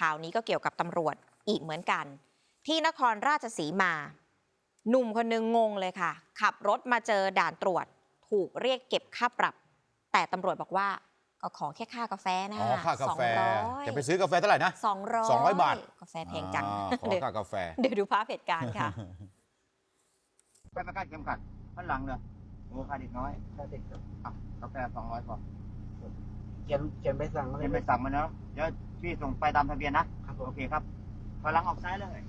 ข่าวนี้ก็เกี่ยวกับตำรวจอีกเหมือนกัน ที่นครราชสีมา หนุ่มคนหนึงงงเลยค่ะ ขับรถมาเจอด่านตรวจ ถูกเรียกเก็บค่าปรับ แต่ตำรวจบอกว่าก็ขอแค่ค่ากาแฟนะอ๋อค่ากาแฟสองร้อยจะไปซื้อกาแฟเท่าไหร่นะสองร้อย200บาท กาแฟแพงจังอ่าขอเดี๋ยวค่ากาแฟ เดี๋ยวดูภาพเหตุการณ์ค่ะ ไปประกันเข็มขัดข้างหลังเลยโอ้ค่าเด็กน้อยค่าเด็กอะกาแฟสองร้อยพอเขียนเขียนใบสั่งมาเลเดี๋ยยวไปสั่งมาเนาะเดี๋ยวพี่ส่งไปตามทะเบียนนะครับผม โอเคครับพลังออกซ้ายเลย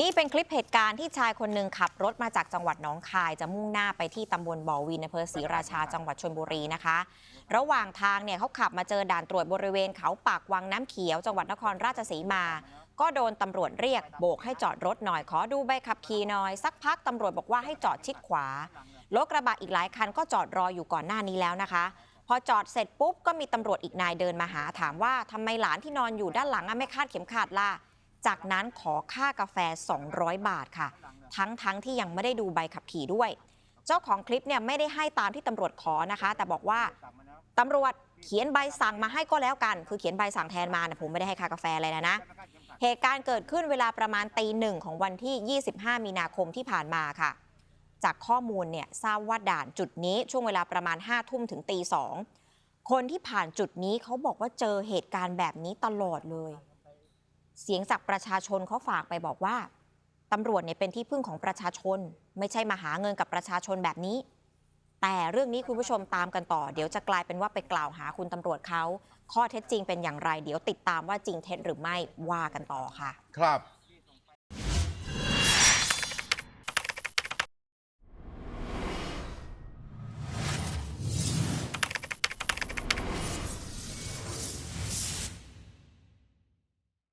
นี่เป็นคลิปเหตุการณ์ที่ชายคนหนึ่งขับรถมาจากจังหวัดหนองคาย จะมุ่งหน้าไปที่ตำบลบ่อวินอำเภอศรีราชาจังหวัดชลบุรีนะคะ ระหว่างทางเนี่ยเขาขับมาเจอด่านตรวจบริเวณเขาปากวังน้ำเขียว จังหวัดนครราชสีมา ก็โดนตำรวจเรียกโบกให้จอดรถหน่อยขอดูใบขับขี่หน่อย สักพักตำรวจบอกว่าให้จอดชิดขวา รถกระบะอีกหลายคันก็จอดรออยู่ก่อนหน้านี้แล้วนะคะ พอจอดเสร็จปุ๊บก็มีตำรวจอีกนายเดินมาหาถามว่าทำไมหลานที่นอนอยู่ด้านหลังไม่คาดเข็มขัดล่ะ จากนั้นขอค่ากาแฟ 200 บาทค่ะ ทั้งทั้งที่ยังไม่ได้ดูใบขับขี่ด้วย เจ้าของคลิปเนี่ยไม่ได้ให้ตามที่ตำรวจขอนะคะ แต่บอกว่าตำรวจเขียนใบสั่งมาให้ก็แล้วกัน คือเขียนใบสั่งแทนมานะผมไม่ได้ให้ค่ากาแฟอะไรนะนะ เหตุการณ์เกิดขึ้นเวลาประมาณตีหนึ่งของวันที่ 25 มีนาคมที่ผ่านมาค่ะ จากข้อมูลเนี่ยทราบว่าด่านจุดนี้ช่วงเวลาประมาณ5ทุ่มถึงตีสองคนที่ผ่านจุดนี้เขาบอกว่าเจอเหตุการณ์แบบนี้ตลอดเลย เสียงจากประชาชนเขาฝากไปบอกว่าตำรวจเนี่ยเป็นที่พึ่งของประชาชน ไม่ใช่มาหาเงินกับประชาชนแบบนี้ แต่เรื่องนี้คุณผู้ชมตามกันต่อ เดี๋ยวจะกลายเป็นว่าไปกล่าวหาคุณตำรวจเขา ข้อเท็จจริงเป็นอย่างไร เดี๋ยวติดตามว่าจริงเท็จหรือไม่ว่ากันต่อค่ะ ครับ